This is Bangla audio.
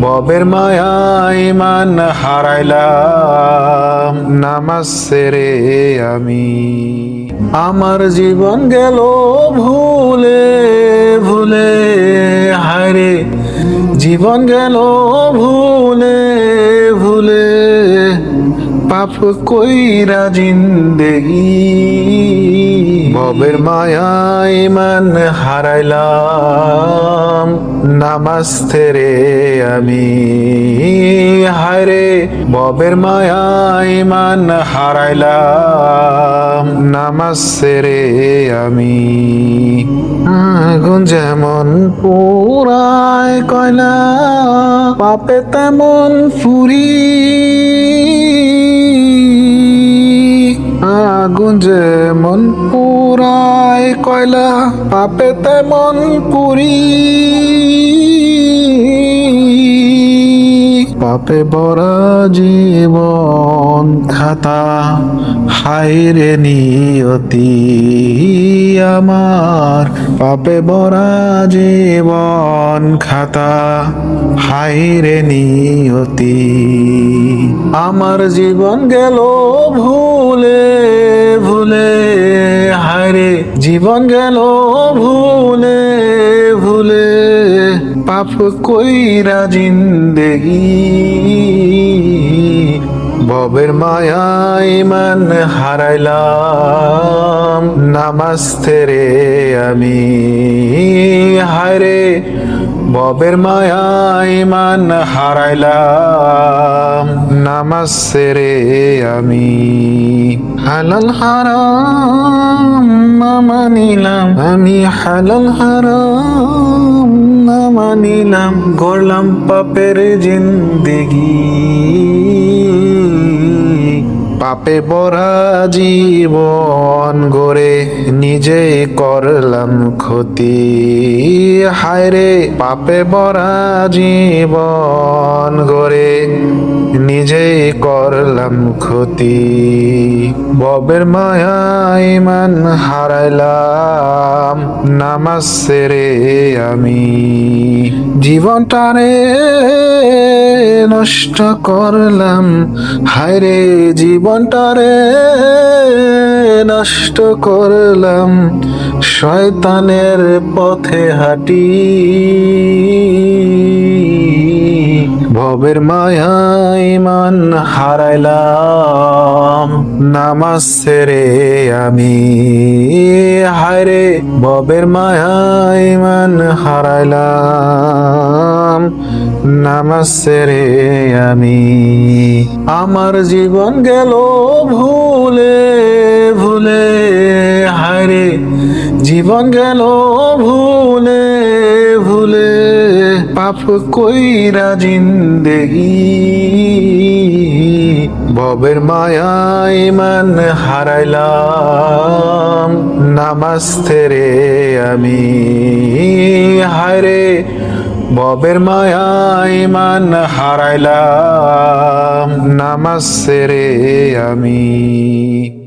ববের মায়া ইমান হারাইলাম, নামাজ সেরে আমি। আমার জীবন গেল ভুলে ভুলে, হায়রে। জীবন গেল ভুলে ভুলে। পাপ কইরা জিন্দেগি। ববের মায়া ইমান হারাইলাম। নামাজ রে আমি। হায়রে, ববের মায়াই ইমান হারাইলাম। নামাস্তে রে আমি। আগুন যেমন পুরায় কয়লা, পাপে তেমন ফুরি। কয়লা পাপে তেমন পুরি। পাপে বড়া জীবন খাতা হাইরে নিয়তি আমার। পাপে বড়া জীবন খাতা হাইরে নিয়তি। আমার জীবন গেল ভুলে ভুলে, হায়রে জীবন গেল ভুলে ভুলে, পাপ কইরা জিন্দেগি। ববের মায়াই মান হারাইলাম, নামাজ রে আমি। হায়রে ববের মায়াই মান হারাইলাম, নামাজ সেরে আমি। হালাল হারাম না মানিলাম, আমি হালাল হারাম না মানিলাম, গড়লাম পাপের জিন্দেগি। পাপে বরা জীবন গড়ে নিজেই করলাম ক্ষতি। হায়রে পাপে বরা জীবন গড়ে নিজেই করলাম ক্ষতি। ববের মায়া ইমান হারাইলাম। নামাজ আমি। জীবনটারে নষ্ট করলাম। হায়রে জীবনটারে নষ্ট করলাম। শয়তানের পথে হাঁটি। ভবের মায়া ইমান হারাইলাম। নামাজ সেরে আমি, হায়রে ববের মায়া ইমান হারাইলাম। নামাজ সেরে আমি, আমার জীবন গেল ভুলে ভুলে, হায়রে জীবন গেল ভুলে ভুলে, পাপ কইরা জিন্দেগি। ববের মায়াই ইমান হারাইলাম। নামাস্তে রে আমি হারে ববের মায়াই ইমান হারাইলাম। নামাস্তে রে আমি।